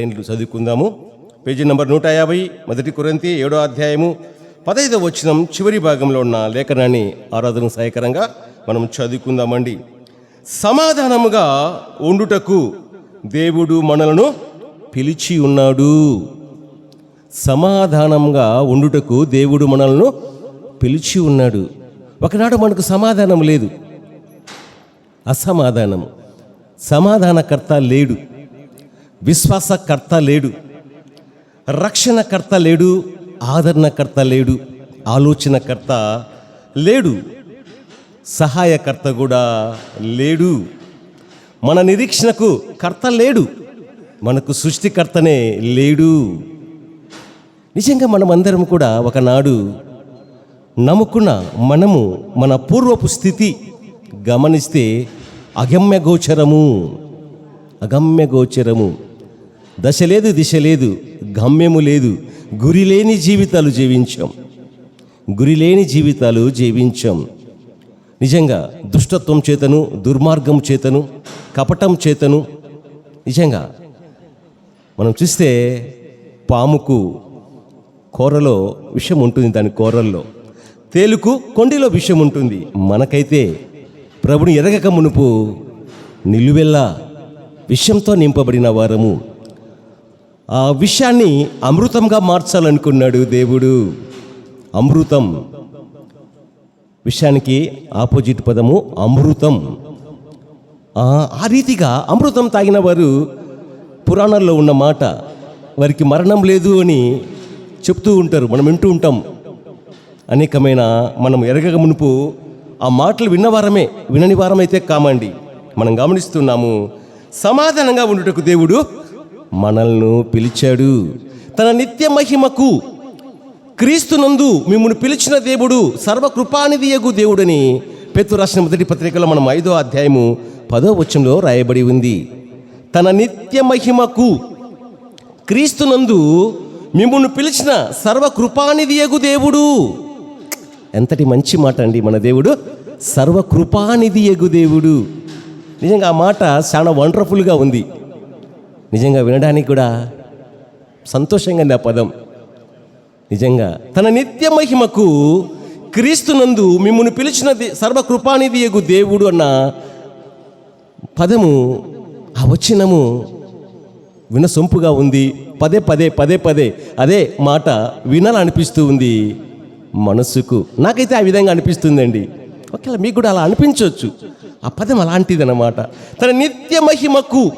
లైన్లు చదువుకుందాము. Page number నూట యాభై మొదటి కురంతి ఏడో అధ్యాయము పదైదవ వచనం చివరి భాగంలో ఉన్న లేఖనాన్ని ఆరాధన సహాయకరంగా మనం చదువుకుందామండి. సమాధానముగా ఉండుటకు దేవుడు మనలను పిలిచి ఉన్నాడు. సమాధానంగా ఉండుటకు దేవుడు మనల్ని పిలిచి ఉన్నాడు. ఒకనాడు మనకు సమాధానం లేదు. అసమాధానం. సమాధానకర్త లేడు. విశ్వాసకర్త లేడు. రక్షణకర్త లేడు. ఆదరణకర్త లేడు. ఆలోచనకర్త లేడు. సహాయకర్త కూడా లేడు. మన నిరీక్షణకు కర్త లేడు. మనకు సృష్టికర్తనే లేడు. నిజంగా మనమందరం కూడా ఒకనాడు నమ్ముకున్న మనము మన పూర్వపు స్థితి గమనిస్తే అగమ్యగోచరము. అగమ్యగోచరము. అగమ్య గోచరము దశ లేదు దిశ లేదు గమ్యము లేదు. గురి లేని జీవితాలు జీవించాం. గురి లేని జీవితాలు జీవించాం. నిజంగా దుష్టత్వం చేతను దుర్మార్గం చేతను కపటం చేతను నిజంగా మనం చూస్తే పాముకు కూరలో విషం ఉంటుంది దాని కూరల్లో. తేలుకు కొండిలో విషం ఉంటుంది. మనకైతే ప్రభుని ఎరగక మునుపు నిలువెల్లా విషంతో నింపబడిన వారము ఆ విషయాన్ని అమృతంగా మార్చాలనుకున్నాడు దేవుడు. అమృతం. విషయానికి ఆపోజిట్ పదము అమృతం. ఆ రీతిగా అమృతం తాగిన వారు పురాణాల్లో ఉన్న మాట వారికి మరణం లేదు అని చెప్తూ ఉంటారు. మనం వింటూ ఉంటాం. అనేకమైన మనం ఎరగక మునుపు ఆ మాటలు విన్నవారమే వినని వారమైతే కామండి. మనం గమనిస్తున్నాము సమాధానంగా ఉండుటకు దేవుడు మనల్ని పిలిచాడు. తన నిత్య మహిమకు క్రీస్తునందు మిమ్మల్ని పిలిచిన దేవుడు సర్వకృపానిధియగు దేవుడని పెత్తు రాసిన మొదటి పత్రికలో మనం ఐదో అధ్యాయము పదో వచనంలో రాయబడి ఉంది. తన నిత్య మహిమకు క్రీస్తునందు మిమ్మల్ని పిలిచిన సర్వకృపానిధియగు దేవుడు. ఎంతటి మంచి మాట అండి మన దేవుడు. సర్వకృపానిధి ఎగు దేవుడు. నిజంగా ఆ మాట చాలా వండర్ఫుల్గా ఉంది. నిజంగా వినడానికి కూడా సంతోషంగా ఉంది ఆ పదం. నిజంగా తన నిత్య మహిమకు క్రీస్తునందు మిమ్మల్ని పిలిచిన దే- సర్వకృపానిధి ఎగు దేవుడు అన్న పదము ఆ వచ్చినము వినసొంపుగా ఉంది. పదే పదే పదే పదే అదే మాట వినాలనిపిస్తూ ఉంది మనసుకు. నాకైతే ఆ విధంగా అనిపిస్తుందండి. ఒకవేళ మీకు కూడా అలా అనిపించవచ్చు. ఆ పదం అలాంటిదన్నమాట. తన నిత్య మహిమకు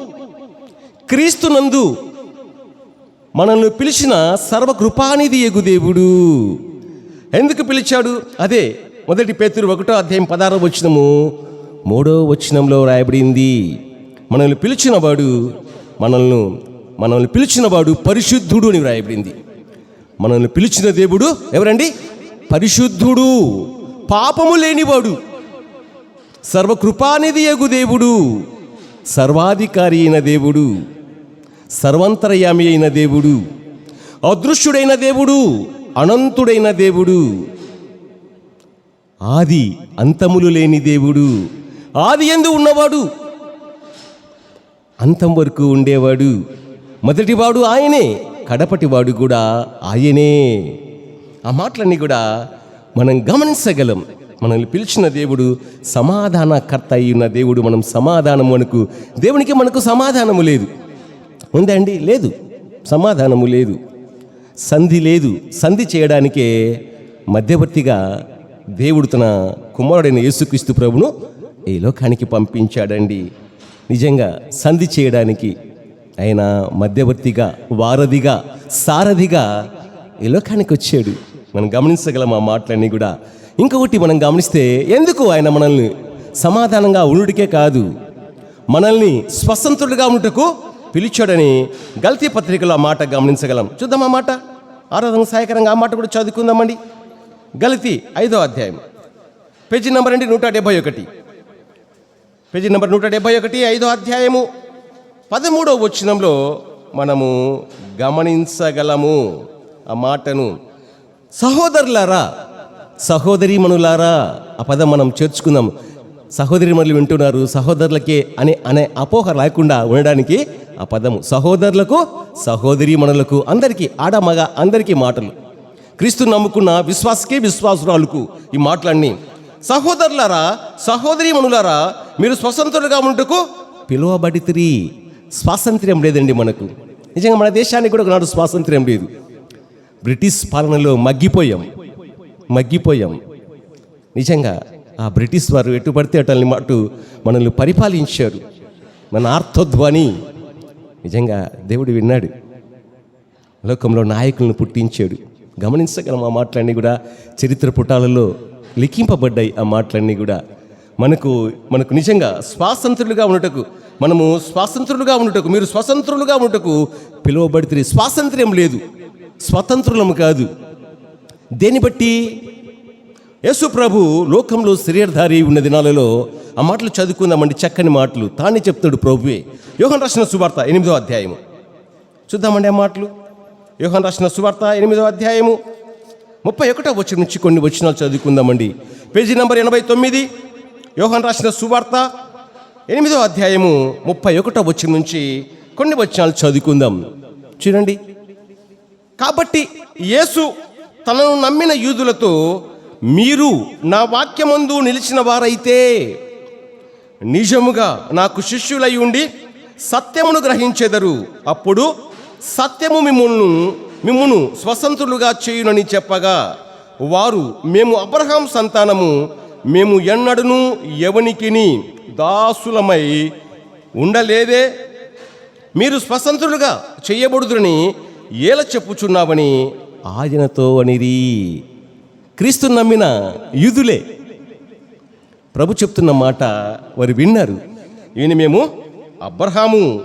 క్రీస్తునందు మనల్ని పిలిచిన సర్వకృపానిధి ఎగు దేవుడు. ఎందుకు పిలిచాడు? అదే మొదటి పేతురు ఒకటో అధ్యాయం పదారో వచనము మూడో వచనంలో రాయబడింది. మనల్ని పిలిచినవాడు మనల్ని మనల్ని పిలిచినవాడు పరిశుద్ధుడు అని రాయబడింది. మనల్ని పిలిచిన దేవుడు ఎవరండి? పరిశుద్ధుడు పాపము లేనివాడు. సర్వకృపానిధి ఎగు దేవుడు సర్వాధికారి అయిన దేవుడు. సర్వంతరయామి అయిన దేవుడు అదృశ్యుడైన దేవుడు అనంతుడైన దేవుడు ఆది అంతములు లేని దేవుడు ఆది ఎందు ఉన్నవాడు అంతం వరకు ఉండేవాడు. మొదటివాడు ఆయనే కడపటివాడు కూడా ఆయనే. ఆ మాటలన్నీ కూడా మనం గమనించగలం. మనల్ని పిలిచిన దేవుడు సమాధానకర్త అయి ఉన్న దేవుడు మనం సమాధానం మనకు దేవునికి మనకు సమాధానము లేదు. ఉందా అండి లేదు. సమాధానము లేదు. సంధి లేదు. సంధి చేయడానికే మధ్యవర్తిగా దేవుడు తన కుమారుడైన యేసుక్రీస్తు ప్రభును ఈ లోకానికి పంపించాడండి. నిజంగా సంధి చేయడానికి ఆయన మధ్యవర్తిగా వారధిగా సారథిగా ఈ లోకానికి వచ్చాడు. మనం గమనించగలం ఆ మాటలన్నీ కూడా. ఇంకొకటి మనం గమనిస్తే ఎందుకు ఆయన మనల్ని సమాధానంగా ఉండుడికే కాదు మనల్ని స్వతంత్రుడిగా ఉండుటకు పిలిచాడని గల్తీ పత్రికలో ఆ మాట గమనించగలం. చూద్దాం ఆ మాట. ఆరాధన సహాయకరంగా ఆ మాట కూడా చదువుకుందామండి. గల్తీ ఐదో అధ్యాయం. పేజీ నెంబర్ అండి నూట డెబ్బై ఒకటి. పేజీ నెంబర్ నూట డెబ్బై ఒకటి ఐదో అధ్యాయము. పదమూడవ వచనంలో మనము గమనించగలము ఆ మాటను. సహోదరులారా సహోదరీమణులారా ఆ పదం మనం చేర్చుకుందాం. సహోదరిమణులు వింటున్నారు సహోదరులకే అనే అనే అపోహ లేకుండా ఉండడానికి ఆ పదము సహోదరులకు సహోదరి మనులకు అందరికీ ఆడ మగ అందరికీ మాటలు. క్రీస్తు నమ్ముకున్న విశ్వాసకే విశ్వాసురాలకు ఈ మాటలన్నీ. సహోదరులారా సహోదరి మనులారా మీరు స్వతంత్రులుగా ఉంటకు పిలువబడితిరి. స్వాతంత్ర్యం లేదండి మనకు. నిజంగా మన దేశానికి కూడా ఒకనాడు స్వాతంత్ర్యం లేదు. బ్రిటిష్ పాలనలో మగ్గిపోయాం. మగ్గిపోయాం. నిజంగా ఆ బ్రిటిష్ వారు ఎటు పడితే అటల్ని మాటు మనల్ని పరిపాలించారు. మన ఆర్థోధ్వని నిజంగా దేవుడు విన్నాడు. లోకంలో నాయకులను పుట్టించాడు. గమనించగలం ఆ మాటలన్నీ కూడా. చరిత్ర పుటాలలో లిఖింపబడ్డాయి ఆ మాటలన్నీ కూడా. మనకు మనకు నిజంగా స్వాతంత్రులుగా ఉండటకు మనము స్వాతంత్రులుగా ఉండటకు మీరు స్వతంత్రులుగా ఉండటకు పిలువబడితే స్వాతంత్ర్యం లేదు. స్వతంత్రులము కాదు. దేన్ని బట్టి? యేసు ప్రభు లోకంలో శరీరధారి ఉన్న దినాలలో ఆ మాటలు చదువుకుందామండి చక్కని మాటలు. తానే చెప్తాడు ప్రభువే. యోహన్ రాసిన సువార్త ఎనిమిదో అధ్యాయము. చూద్దామండి ఆ మాటలు. యోహన్ రాసిన సువార్త ఎనిమిదో అధ్యాయము. ముప్పై ఒకటో వచ్చిన నుంచి కొన్ని వచనాలు చదువుకుందామండి. పేజీ నెంబర్ ఎనభై తొమ్మిది. యోహన్ రాసిన సువార్త ఎనిమిదో అధ్యాయము ముప్పై ఒకటో వచ్చిన నుంచి కొన్ని వచనాలు చదువుకుందాం. చూడండి. కాబట్టి యేసు తనను నమ్మిన యూదులతో మీరు నా వాక్యమందు నిలిచిన వారైతే నిజముగా నాకు శిష్యులై ఉండి సత్యమును గ్రహించెదరు. అప్పుడు సత్యము మిమ్మును మిమ్మును స్వతంత్రులుగా చేయునని చెప్పగా వారు మేము అబ్రహాం సంతానము మేము ఎన్నడను ఎవనికిని దాసులమై ఉండలేదే. మీరు స్వతంత్రులుగా చేయబడుదురని ఏల చెప్పుచున్నావని ఆయనతో అనిరి. క్రీస్తు నమ్మిన యూదులే. ప్రభు చెప్తున్న మాట వారు విన్నారు. ఈయన మేము అబ్రహాము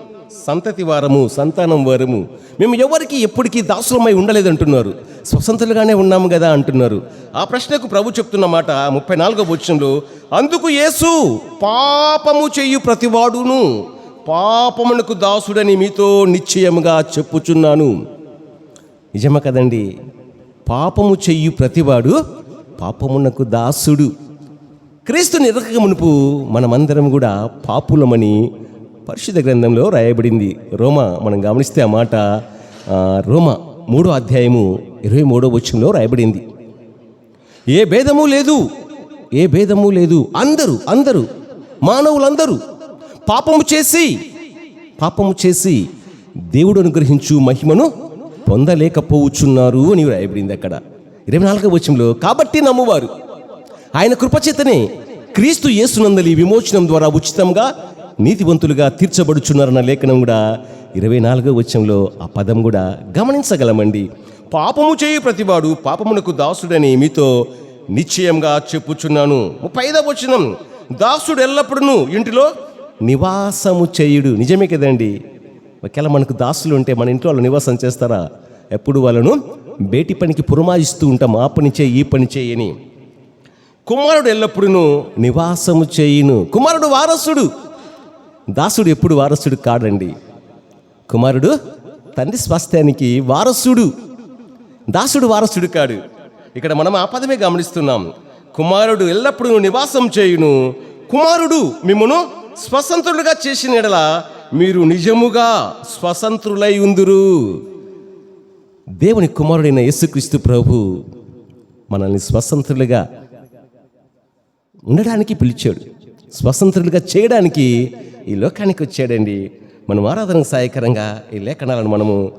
సంతతి వారము సంతానం వారము. మేము ఎవరికి ఎప్పటికీ దాసులమై ఉండలేదంటున్నారు. స్వతంత్రులుగానే ఉన్నాము కదా అంటున్నారు. ఆ ప్రశ్నకు ప్రభు చెప్తున్న మాట ముప్పై నాలుగో వచ్చంలో అందుకు యేసు పాపము చెయ్యు ప్రతివాడును పాపమునకు దాసుడని మీతో నిశ్చయముగా చెప్పుచున్నాను. నిజమే కదండి? పాపము చెయ్యు ప్రతివాడు పాపమునకు దాసుడు. క్రీస్తు నిరకక మునుపు మనమందరం కూడా పాపులమని పరిశుద్ధ గ్రంథంలో రాయబడింది. రోమ మనం గమనిస్తే ఆ మాట రోమ మూడో అధ్యాయము ఇరవై మూడో వచ్చంలో రాయబడింది. ఏ భేదము లేదు ఏ భేదము లేదు. అందరూ అందరూ మానవులందరూ పాపము చేసి పాపము చేసి దేవుడు అనుగ్రహించు మహిమను పొందలేకపోవచ్చున్నారు అని రాయబడింది అక్కడ. ఇరవై నాలుగవ వచనంలో కాబట్టి నమ్మువారు. ఆయన కృపచేతనే క్రీస్తు యేసునందలి విమోచనం ద్వారా ఉచితంగా నీతివంతులుగా తీర్చబడుచున్నారన్న లేఖనం కూడా ఇరవై నాలుగవ వచనంలో ఆ పదం కూడా గమనించగలమండి. పాపము చేయు ప్రతివాడు పాపమునకు దాసుడని మీతో నిశ్చయంగా చెప్పుచున్నాను. ముప్పై ఐదవ వచనం దాసుడు ఎల్లప్పుడూ ఇంటిలో నివాసము చేయుడు. నిజమే కదండి. ఒకవేళ మనకు దాసులు ఉంటే మన ఇంట్లో వాళ్ళు నివాసం చేస్తారా? ఎప్పుడు వాళ్ళను? బేటి పనికి పురమాయిస్తూ ఉంటాం. ఆ పని చేయి ఈ పని చేయని కుమారుడు ఎల్లప్పుడూ నివాసము చేయును. కుమారుడు వారసుడు. దాసుడు ఎప్పుడు వారసుడు కాడండి. కుమారుడు తండ్రి స్వాస్థ్యానికి వారసుడు. దాసుడు వారసుడు కాడు. ఇక్కడ మనం ఆ పదమే గమనిస్తున్నాం. కుమారుడు ఎల్లప్పుడూ నివాసం చేయును. కుమారుడు మిమ్మను స్వతంత్రుడుగా చేసిన ఎడలా మీరు నిజముగా స్వతంత్రులై ఉందురు. దేవుని కుమారుడైన యేసుక్రీస్తు ప్రభు మనల్ని స్వతంత్రులుగా ఉండడానికి పిలిచాడు. స్వతంత్రులుగా చేయడానికి ఈ లోకానికి వచ్చాడండి. మనం ఆరాధన సహాయకరంగా ఈ లేఖనాలను మనము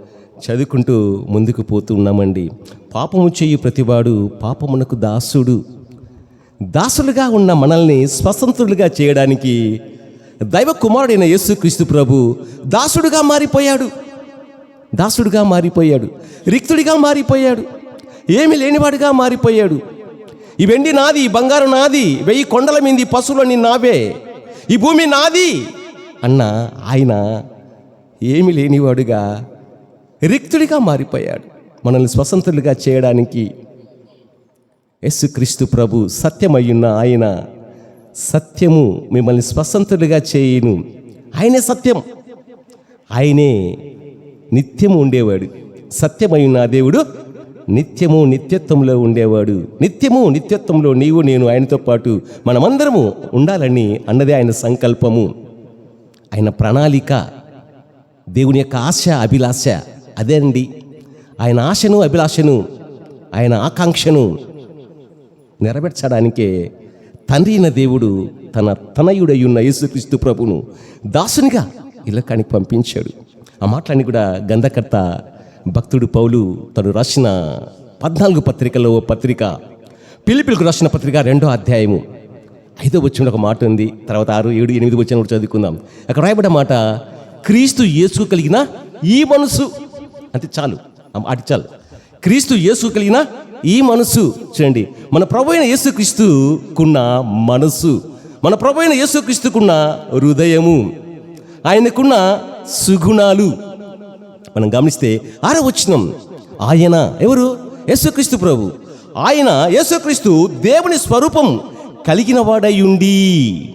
చదువుకుంటూ ముందుకు పోతూ ఉన్నామండి. పాపము చేయు ప్రతివాడు పాపమునకు దాసుడు. దాసులుగా ఉన్న మనల్ని స్వతంత్రులుగా చేయడానికి దైవ కుమారుడైన యేసుక్రీస్తు ప్రభు దాసుడుగా మారిపోయాడు. దాసుడుగా మారిపోయాడు. రిక్తుడిగా మారిపోయాడు. ఏమి లేనివాడుగా మారిపోయాడు. ఈ వెండి నాది ఈ బంగారు నాది వెయ్యి కొండల మీంది పశువులని నావే. ఈ భూమి నాది అన్న ఆయన ఏమి లేనివాడుగా రిక్తుడిగా మారిపోయాడు. మనల్ని స్వతంత్రులుగా చేయడానికి యేసుక్రీస్తు ప్రభు సత్యమయ్యున్న ఆయన సత్యము మిమ్మల్ని స్వతంత్రులుగా చేయును. ఆయనే సత్యం. ఆయనే నిత్యము ఉండేవాడు. సత్యమైన నా దేవుడు నిత్యము నిత్యత్వంలో ఉండేవాడు. నిత్యము నిత్యత్వంలో నీవు నేను ఆయనతో పాటు మనమందరము ఉండాలని అన్నదే ఆయన సంకల్పము. ఆయన ప్రణాళిక దేవుని యొక్క ఆశ అభిలాష అదే అండి. ఆయన ఆశను అభిలాషను ఆయన ఆకాంక్షను నెరవేర్చడానికే తండ్రి అయిన దేవుడు తన తనయుడయ్యున్న యేసుక్రీస్తు ప్రభును దాసునిగా ఇలకానికి పంపించాడు. ఆ మాటలన్నీ కూడా గంధకర్త భక్తుడు పౌలు తను రాసిన పద్నాలుగు పత్రికలో ఓ పత్రిక పిలిపిలకు రాసిన పత్రిక రెండో అధ్యాయము ఐదో వచ్చిన ఒక మాట ఉంది. తర్వాత ఆరు ఏడు ఎనిమిది వచ్చిన కూడా చదువుకుందాం. అక్కడ రాయబడ్డ మాట క్రీస్తు యేసు కలిగిన ఈ మనసు అంటే చాలు. అటు చాలు. క్రీస్తు యేసు కలిగిన ఈ మనసు చూడండి. మన ప్రభు అయిన యేసుక్రీస్తుకున్న మనసు మన ప్రభు అయిన యేసుక్రీస్తుకున్న హృదయము ఆయనకున్న సుగుణాలు. మనం గమనిస్తే ఆరో వచ్చినం ఆయన ఎవరు? యేసుక్రీస్తు ప్రభు. ఆయన యేసుక్రీస్తు దేవుని స్వరూపం కలిగిన వాడయుండి ఉండి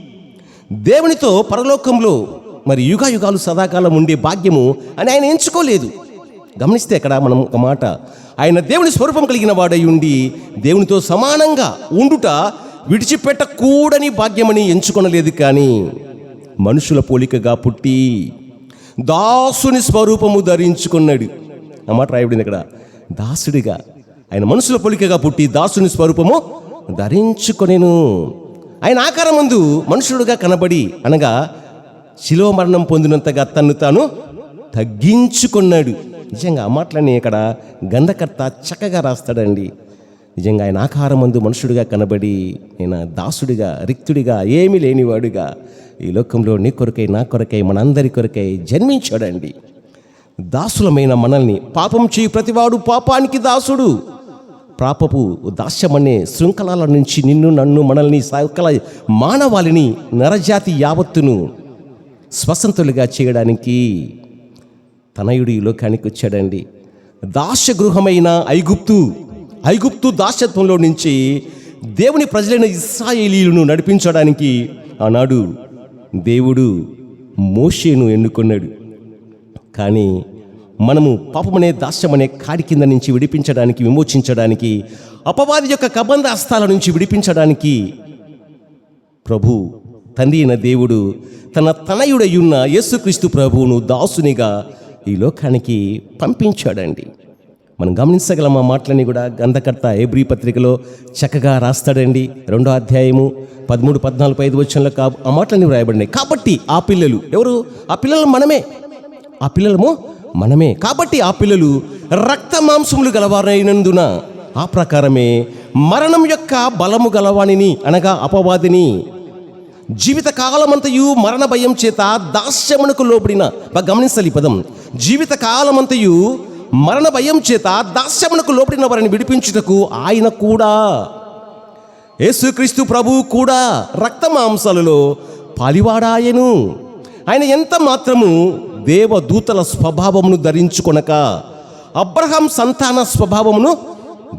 దేవునితో పరలోకంలో మరి యుగ యుగాలు సదాకాలం ఉండే భాగ్యము అని ఆయన ఎంచుకోలేదు. గమనిస్తే అక్కడ మనం ఒక మాట ఆయన దేవుని స్వరూపం కలిగిన వాడై ఉండి దేవునితో సమానంగా ఉండుట విడిచిపెట్టకూడని భాగ్యమని ఎంచుకొనలేదు కానీ మనుషుల పోలికగా పుట్టి దాసుని స్వరూపము ధరించుకున్నాడు. ఆ మాట రాయబడింది ఇక్కడ దాసుడిగా ఆయన మనుషుల పోలికగా పుట్టి దాసుని స్వరూపము ధరించుకొనేను. ఆయన ఆకారం ముందు మనుషుడుగా కనబడి అనగా శిలో మరణం పొందినంతగా తన్ను తాను తగ్గించుకున్నాడు. నిజంగా ఆ ఇక్కడ గంధకర్త చక్కగా రాస్తాడండి. నిజంగా ఆయన ఆకారమందు మనుషుడిగా కనబడి ఆయన దాసుడిగా రిక్తుడిగా ఏమీ లేనివాడుగా ఈ లోకంలో నీ కొరకై నా కొరకై మనందరి కొరకై జన్మించాడండి. దాసులమైన మనల్ని పాపం చేయి ప్రతివాడు పాపానికి దాసుడు. పాపపు దాస్యమనే శృంఖలాల నుంచి నిన్ను నన్ను మనల్ని సకల మానవాళిని నరజాతి యావత్తును స్వసంతులుగా చేయడానికి తనయుడు ఈ లోకానికి వచ్చాడండి దాశగృహమైన ఐగుప్తు ఐగుప్తు దాశత్వంలో నుంచి దేవుని ప్రజలైన ఇస్రాయేలీలను నడిపించడానికి ఆనాడు దేవుడు మోషేను ఎన్నుకున్నాడు. కానీ మనము పాపమనే దాస్యమనే కాడి కింద నుంచి విడిపించడానికి విమోచించడానికి అపవాది యొక్క కబంధ హస్తాల నుంచి విడిపించడానికి ప్రభు తండ్రి అయిన దేవుడు తన తనయుడయ్యున్న యేసుక్రీస్తు ప్రభువును దాసునిగా ఈ లోకానికి పంపించాడండి. మనం గమనించగలం ఆ మాటలని కూడా? గంధకర్త ఏబ్రి పత్రికలో చక్కగా రాస్తాడండి. రెండో అధ్యాయము పదమూడు పద్నాలుగు ఐదు వచ్చంలో కా ఆ మాటలన్నీ వ్రాయబడినాయి. కాబట్టి ఆ పిల్లలు ఎవరు? ఆ పిల్లలు మనమే. ఆ పిల్లలము మనమే. కాబట్టి ఆ పిల్లలు రక్త మాంసములు గలవారైనందున ఆ ప్రకారమే మరణం యొక్క బలము గలవాణిని అనగా అపవాదిని. జీవిత కాలమంతయు మరణ భయం చేత దాస్యమునకు లోబడిన గమనించాలి ఈ పదం. జీవిత కాలమంతయు మరణ భయం చేత దాస్యమునకు లోబడిన వారిని విడిపించుటకు ఆయన కూడా. యేసుక్రీస్తు ప్రభువు కూడా రక్త మాంసాలలో పాలివాడాయను. ఆయన ఎంత మాత్రము దేవదూతల స్వభావమును ధరించుకొనక అబ్రహాం సంతాన స్వభావమును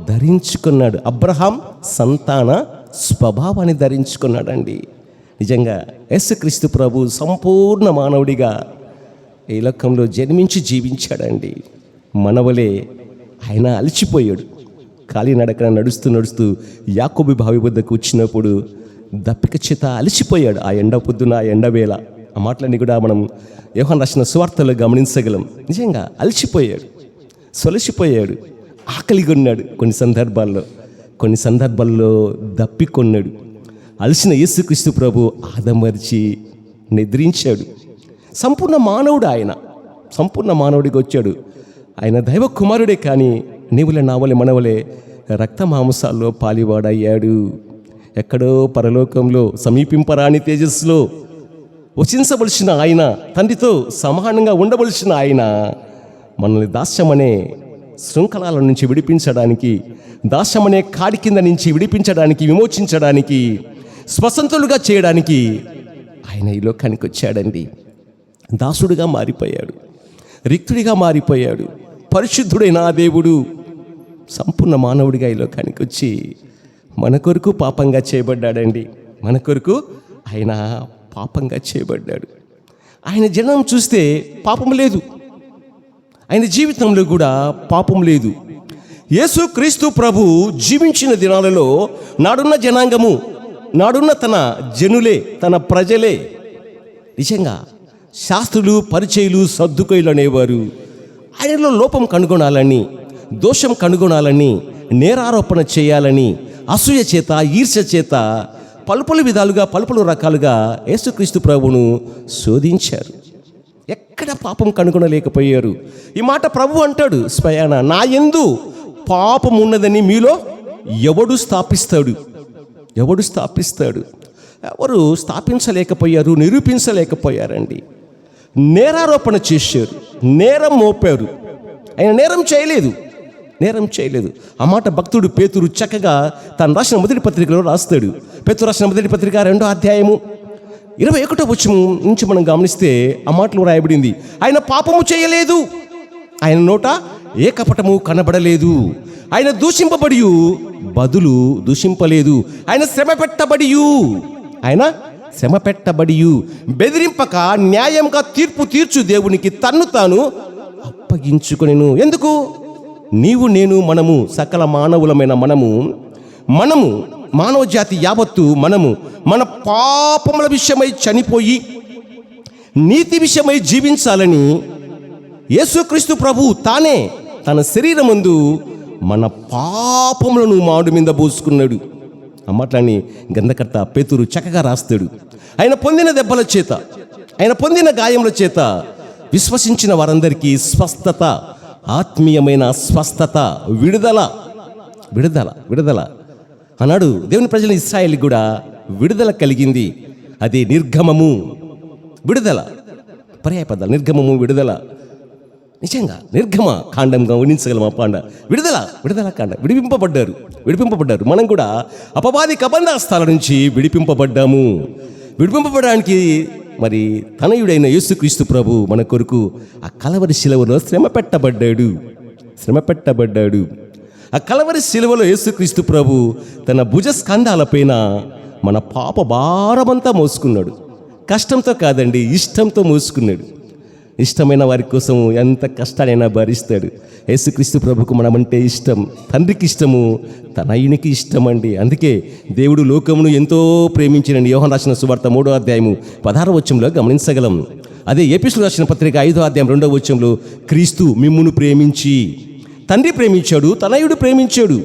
ధరించుకున్నాడు. అబ్రహాం సంతాన స్వభావాన్ని ధరించుకున్నాడండి. నిజంగా యేసుక్రీస్తు ప్రభు సంపూర్ణ మానవుడిగా ఈ లోకంలో జన్మించి జీవించాడండి. మనవలే ఆయన అలసిపోయాడు కాలినడకన నడుస్తూ నడుస్తూ యాకోబి బావి వద్దకు వచ్చినప్పుడు దప్పిక చేత అలసిపోయాడు ఆ ఎండ పొద్దున ఆ ఎండవేళ ఆ మాటలన్నీ కూడా మనం యోహన్ రాసిన సువార్తలో గమనించగలం. నిజంగా అలసిపోయాడు సొలసిపోయాడు. ఆకలిగా ఉన్నాడు కొన్ని సందర్భాల్లో. కొన్ని సందర్భాల్లో దప్పికొన్నాడు అలసిన యేసుక్రీస్తు ప్రభు ఆదమర్చి నిద్రించాడు. సంపూర్ణ మానవుడు ఆయన. సంపూర్ణ మానవుడికి వచ్చాడు. ఆయన దైవ కుమారుడే కానీ నీవుల నావలే మనవలే రక్త మాంసాల్లో పాలివాడయ్యాడు. ఎక్కడో పరలోకంలో సమీపింపరాని తేజస్సులో వచించవలసిన ఆయన తండ్రితో సమానంగా ఉండవలసిన ఆయన మనల్ని దాస్యమనే శృంఖలాల నుంచి విడిపించడానికి దాస్యమనే కాడి కింద నుంచి విడిపించడానికి విమోచించడానికి స్వతంత్రులుగా చేయడానికి ఆయన ఈ లోకానికి వచ్చాడండి. దాసుడుగా మారిపోయాడు. రిక్తుడిగా మారిపోయాడు. పరిశుద్ధుడైన ఆ దేవుడు. సంపూర్ణ మానవుడిగా ఈ లోకానికి వచ్చి మన కొరకు పాపంగా చేయబడ్డాడండి. మన కొరకు ఆయన పాపంగా చేయబడ్డాడు. ఆయన జనం చూస్తే పాపం లేదు. ఆయన జీవితంలో కూడా పాపం లేదు. యేసు క్రీస్తు ప్రభు జీవించిన దినాలలో నాడున్న జనాంగము నాడున్న తన జనులే తన ప్రజలే నిజంగా శాస్త్రులు పరిచయులు సర్దుకైలు అనేవారు. ఆయనలో లోపం కనుగొనాలని దోషం కనుగొనాలని నేరారోపణ చేయాలని అసూయ చేత ఈర్ష్య చేత పలుపలు విధాలుగా పలుపలు రకాలుగా యేసుక్రీస్తు ప్రభువును శోధించారు. ఎక్కడ పాపం కనుగొనలేకపోయారు. ఈ మాట ప్రభు అంటాడు స్వయాన నా ఎందు పాపం ఉన్నదని మీలో ఎవడు స్థాపిస్తాడు? ఎవడు స్థాపిస్తాడు? ఎవరు స్థాపించలేకపోయారు నిరూపించలేకపోయారండి. నేరారోపణ చేశారు. నేరం మోపారు. ఆయన నేరం చేయలేదు. నేరం చేయలేదు. ఆ మాట భక్తుడు పేతురు చక్కగా తను రాసిన మొదటి పత్రికలో రాస్తాడు. పేతురు రాసిన మొదటి పత్రిక రెండో అధ్యాయము ఇరవై ఒకటో వచ్చము నుంచి మనం గమనిస్తే ఆ మాటలు రాయబడింది. ఆయన పాపము చేయలేదు. ఆయన నోట ఏ కపటము కనబడలేదు. ఆయన దూషింపబడి బదులు దూషింపలేదు. ఆయన శ్రమ పెట్టబడియు ఆయన శ్రమ పెట్టబడియు బెదిరింపక న్యాయంగా తీర్పు తీర్చు దేవునికి తన్ను తాను అప్పగించుకొనిను. ఎందుకు? నీవు నేను మనము సకల మానవులమైన మనము మనము మానవ జాతి యావత్తు మనము మన పాపముల విషయమై చనిపోయి నీతి విషయమై జీవించాలని యేసుక్రీస్తు ప్రభు తానే తన శరీరమందు మన పాపములను మాడు మీద పోసుకున్నాడు. ఆ మాటలని గంధకర్త పేతురు చక్కగా రాస్తాడు. ఆయన పొందిన దెబ్బల చేత ఆయన పొందిన గాయముల చేత విశ్వసించిన వారందరికీ స్వస్థత ఆత్మీయమైన స్వస్థత విడుదల విడుదల విడుదల. అన్నాడు దేవుని ప్రజల ఇస్రాయల్ కూడా విడుదల కలిగింది. అది నిర్గమము విడుదల. పర్యాయపదాలు నిర్గమము విడుదల. నిజంగా నిర్గమ కాండంగా వర్ణించగలమా పాండ. విడుదల విడుదల కాండ. విడిపింపబడ్డారు విడిపింపబడ్డారు. మనం కూడా అపవాది కబంధాస్థాల నుంచి విడిపింపబడ్డాము. విడిపింపబడడానికి మరి తనయుడైన యేసుక్రీస్తు ప్రభు మన కొరకు ఆ కలవరి శిలవలో శ్రమ పెట్టబడ్డాడు. శ్రమ పెట్టబడ్డాడు. ఆ కలవరి శిలువలో యేసుక్రీస్తు ప్రభు తన భుజ స్కంధాలపైన మన పాప భారమంతా మోసుకున్నాడు. కష్టంతో కాదండి ఇష్టంతో మోసుకున్నాడు. ఇష్టమైన వారి కోసం ఎంత కష్టాలైనా భరిస్తాడు. యేసుక్రీస్తు ప్రభుకు మనమంటే ఇష్టం. తండ్రికి ఇష్టము తనయునికి ఇష్టం అండి అందుకే దేవుడు లోకమును ఎంతో ప్రేమించినండి యోహన్ రాసిన సువార్త మూడో అధ్యాయము పదహార వచ్చంలో గమనించగలం. అదే ఏపీసులు రాసిన పత్రిక ఐదో అధ్యాయం రెండో వచ్చంలో క్రీస్తు మిమ్మును ప్రేమించి తండ్రి ప్రేమించాడు తనయుడు ప్రేమించాడు.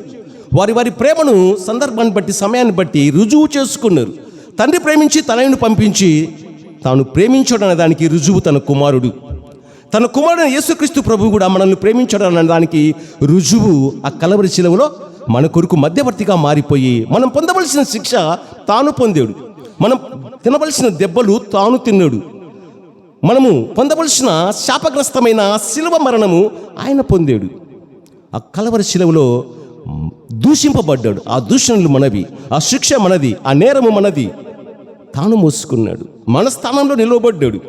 వారి వారి ప్రేమను సందర్భాన్ని బట్టి సమయాన్ని బట్టి రుజువు చేసుకున్నారు. తండ్రి ప్రేమించి తనయుని పంపించి తాను ప్రేమించడం దానికి రుజువు తన కుమారుడు. తన కుమారుడు యేసుక్రీస్తు ప్రభు కూడా మనల్ని ప్రేమించడం అనే దానికి రుజువు ఆ కలవరి శిలవలో మన కొరకు మధ్యవర్తిగా మారిపోయి మనం పొందవలసిన శిక్ష తాను పొందాడు. మనం తినవలసిన దెబ్బలు తాను తిన్నాడు. మనము పొందవలసిన శాపగ్రస్తమైన శిలువ మరణము ఆయన పొందాడు. ఆ కలవరి శిలువలో దూషింపబడ్డాడు. ఆ దూషణలు మనవి ఆ శిక్ష మనది ఆ నేరము మనది. తాను మోసుకున్నాడు. మన స్థానంలో నిలవబడ్డాడు.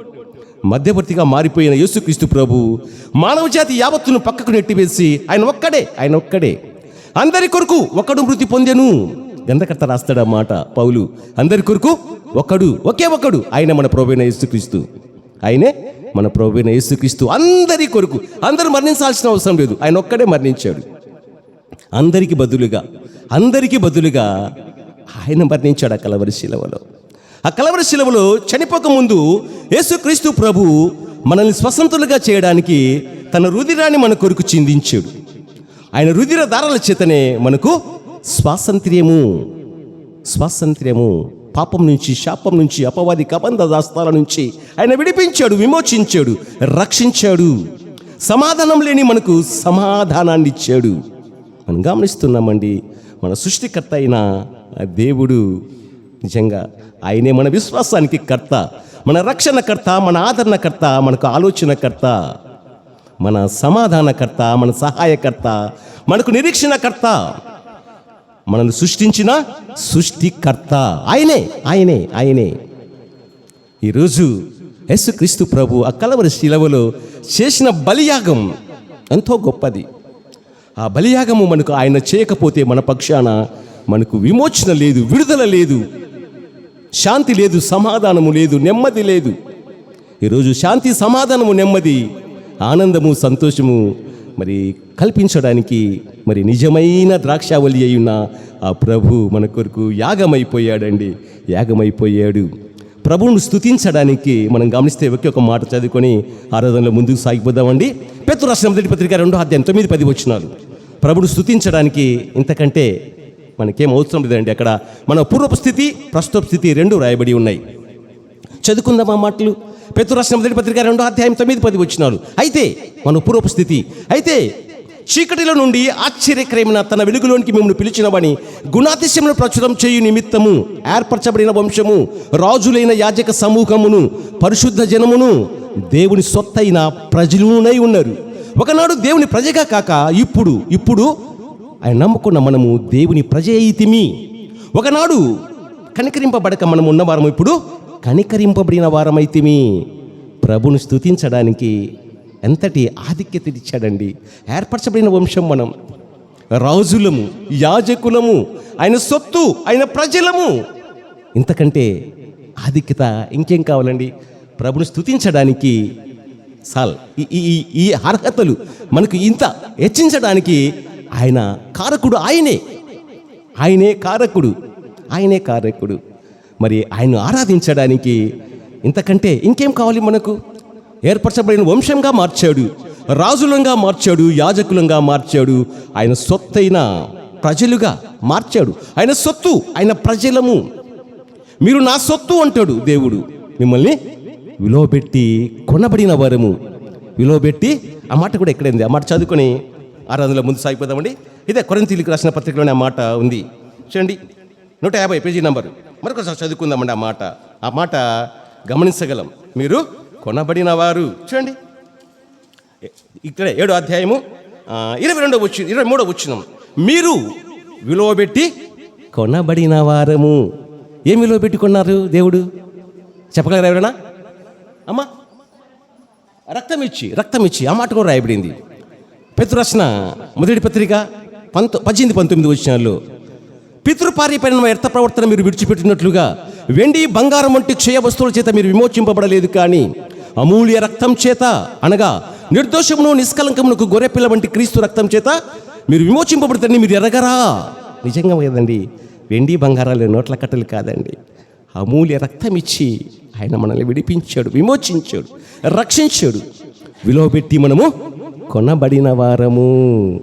మధ్యవర్తిగా మారిపోయిన యేసుక్రీస్తు ప్రభు మానవ జాతి యావత్తును పక్కకు నెట్టివేసి ఆయన ఒక్కడే ఆయన ఒక్కడే. అందరి కొరకు ఒకడు మృతి పొందెను. గంధకర్త రాస్తాడు మాట పౌలు. అందరి కొరకు ఒకడు ఒకే ఒకడు ఆయన మన ప్రభువైన యేసుక్రీస్తు. ఆయనే మన ప్రభువైన యేసుక్రీస్తు అందరి కొరకు. అందరూ మరణించాల్సిన అవసరం లేదు. ఆయన ఒక్కడే మరణించాడు. అందరికీ బదులుగా అందరికీ బదులుగా ఆయన మరణించాడు ఆ కలవరి శిలవలో. ఆ కలవరి శిలవలో చనిపోక ముందు యేసుక్రీస్తు ప్రభు మనల్ని స్వతంత్రులుగా చేయడానికి తన రుధిరాన్ని మన కొరకు చిందించాడు. ఆయన రుధిర దారాల చేతనే మనకు స్వాతంత్ర్యము స్వాతంత్ర్యము పాపం నుంచి శాపం నుంచి అపవాది కబంధ దాస్తాల నుంచి ఆయన విడిపించాడు విమోచించాడు రక్షించాడు. సమాధానం లేని మనకు సమాధానాన్ని ఇచ్చాడు. మనం గమనిస్తున్నామండి మన సృష్టికర్త అయిన దేవుడు నిజంగా ఆయనే మన విశ్వాసానికి కర్త మన రక్షణకర్త మన ఆదరణకర్త మనకు ఆలోచనకర్త మన సమాధానకర్త మన సహాయకర్త మనకు నిరీక్షణకర్త మనల్ని సృష్టించిన సృష్టికర్త. ఆయనే ఆయనే ఆయనే. ఈరోజు యేసుక్రీస్తు ప్రభు ఆ కలవరి శిలవలో చేసిన బలియాగం ఎంతో గొప్పది. ఆ బలియాగము మనకు ఆయన చేయకపోతే మన పక్షాన మనకు విమోచన లేదు విడుదల లేదు. శాంతి లేదు సమాధానము లేదు నెమ్మది లేదు. ఈరోజు శాంతి సమాధానము నెమ్మది ఆనందము సంతోషము మరి కల్పించడానికి మరి నిజమైన ద్రాక్షావళి అయి ఉన్న ఆ ప్రభు మన కొరకు యాగమైపోయాడండి. యాగమైపోయాడు. ప్రభువును స్తుతించడానికి మనం గమనిస్తే ఒకే ఒక మాట చదువుకొని ఆరాధనలో ముందుకు సాగిపోదామండి. పెద్ద రాష్ట్రం మొదటి పత్రిక రెండు అధ్యాయం తొమ్మిది పది వచ్చినారు ప్రభుడు స్థుతించడానికి ఇంతకంటే మనకేం అవసరం లేదండి. అక్కడ మన పూర్వపు స్థితి ప్రస్తుత స్థితి రెండు రాయబడి ఉన్నాయి. చదువుకుందాం ఆ మాటలు? పెతురాష్ట్రం రాసిన మొదటి పత్రిక రెండో అధ్యాయం తొమ్మిది పది వచ్చినారు. అయితే మన పూర్వపు స్థితి అయితే చీకటిలో నుండి ఆశ్చర్యకరమైన తన వెలుగులోనికి మిమ్మల్ని పిలిచినవని గుణాతిశ్యమును ప్రచురం చేయు నిమిత్తము ఏర్పరచబడిన వంశము రాజులైన యాజక సమూహమును పరిశుద్ధ జనమును దేవుని సొత్తైన ప్రజలునై ఉన్నారు. ఒకనాడు దేవుని ప్రజగా కాక ఇప్పుడు ఇప్పుడు ఆయన నమ్ముకున్న మనము దేవుని ప్రజ అయితిమి ఒకనాడు కనికరింపబడక మనం ఉన్నవారము ఇప్పుడు కనికరింపబడిన వారమైతిమి. ప్రభును స్తుతించడానికి ఎంతటి ఆధిక్యత ఇచ్చాడండి. ఏర్పరచబడిన వంశం మనం. రాజులము యాజకులము ఆయన సొత్తు ఆయన ప్రజలము. ఇంతకంటే ఆధిక్యత ఇంకేం కావాలండి? ప్రభును స్తుతించడానికి సాల్ ఈ ఈ- ఈ ఈ అర్హతలు మనకు ఇంత హెచ్చించడానికి ఆయన కారకుడు ఆయనే. ఆయనే కారకుడు. ఆయనే కారకుడు. మరి ఆయన ఆరాధించడానికి ఇంతకంటే ఇంకేం కావాలి మనకు? ఏర్పరచబడిన వంశంగా మార్చాడు రాజులంగా మార్చాడు యాజకులంగా మార్చాడు. ఆయన సొత్తైన ప్రజలుగా మార్చాడు. ఆయన సొత్తు ఆయన ప్రజలము. మీరు నా సొత్తు అంటాడు దేవుడు. మిమ్మల్ని విలువబెట్టి కొనబడిన వరము. విలువబెట్టి ఆ మాట కూడా ఎక్కడైంది? ఆ మాట చదువుకొని ఆరాధనలో ముందు సాగిపోదామండి. ఇదే కొరంతీలికి రాసిన పత్రికలోనే ఆ మాట ఉంది. చూడండి నూట యాభై పేజీ నంబర్. మరొకసారి చదువుకుందామండి ఆ మాట. ఆ మాట గమనించగలం. మీరు కొనబడిన వారు. చూడండి. ఇక్కడ ఏడో అధ్యాయము ఇరవై రెండో వచ్చి ఇరవై మూడో వచ్చిన మీరు విలువ పెట్టి కొనబడిన వారము. ఏం విలువ పెట్టి కొన్నారు దేవుడు? చెప్పగలరా ఎవరైనా? అమ్మా రక్తం ఇచ్చి రక్తం ఇచ్చి ఆ మాట కూడా రాయబడింది. పితృరచన మొదటి పత్రిక పంతొ పద్దెనిమిది పంతొమ్మిది వచ్చినాల్లో పితృపార్యపైన వ్యర్థ ప్రవర్తన మీరు విడిచిపెట్టినట్లుగా వెండి బంగారం వంటి క్షయ వస్తువుల చేత మీరు విమోచింపబడలేదు కానీ అమూల్య రక్తం చేత అనగా నిర్దోషమును నిష్కలంకమునకు గొర్రెపిల్ల వంటి క్రీస్తు రక్తం చేత మీరు విమోచింపబడుతుంది మీరు ఎరగరా? నిజంగా కదండి వెండి బంగారాలు నోట్ల కట్టలు కాదండి. అమూల్య రక్తం ఇచ్చి ఆయన మనల్ని విడిపించాడు విమోచించాడు రక్షించాడు. విలువ పెట్టి మనము కొనబడిన వారము.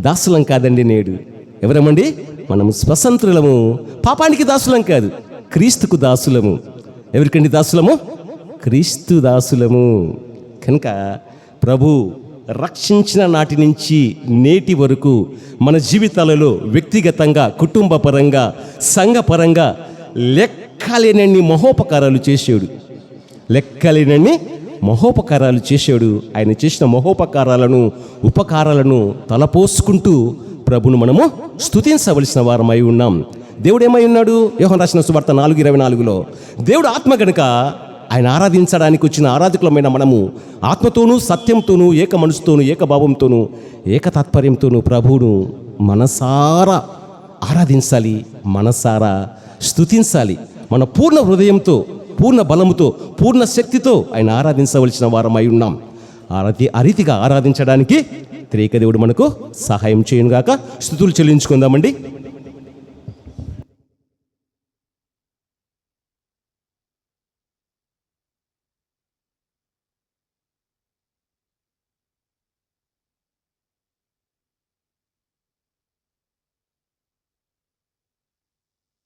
దాసులం కాదండి నేడు. ఎవరమండి? మనము స్వతంత్రులము. పాపానికి దాసులం కాదు క్రీస్తుకు దాసులము. ఎవరికండి దాసులము? క్రీస్తు దాసులము. కనుక ప్రభు రక్షించిన నాటి నుంచి నేటి వరకు మన జీవితాలలో వ్యక్తిగతంగా కుటుంబ పరంగా సంఘపరంగా లెక్కలేనన్ని మహోపకారాలు చేసేడు. లెక్కలేనన్ని మహోపకారాలు చేశాడు. ఆయన చేసిన మహోపకారాలను ఉపకారాలను తలపోసుకుంటూ ప్రభును మనము స్థుతించవలసిన వారమై ఉన్నాం. దేవుడు ఏమై ఉన్నాడు? యోహన్ రాసిన సువార్త నాలుగు ఇరవై నాలుగులో. దేవుడు ఆత్మ గనుక ఆయన ఆరాధించడానికి వచ్చిన ఆరాధకులమైన మనము ఆత్మతోనూ సత్యంతోనూ ఏక మనసుతోనూ ఏకభావంతోనూ ఏక తాత్పర్యంతోనూ ప్రభువును మనసారా ఆరాధించాలి మనసారా స్తుతించాలి. మన పూర్ణ హృదయంతో పూర్ణ బలముతో పూర్ణ శక్తితో ఆయన ఆరాధించవలసిన వారమై ఉన్నాం. ఆరాధి అరీతిగా ఆరాధించడానికి త్రేక దేవుడు మనకు సహాయం చేయనుగాక స్థుతులు చెల్లించుకుందామండి.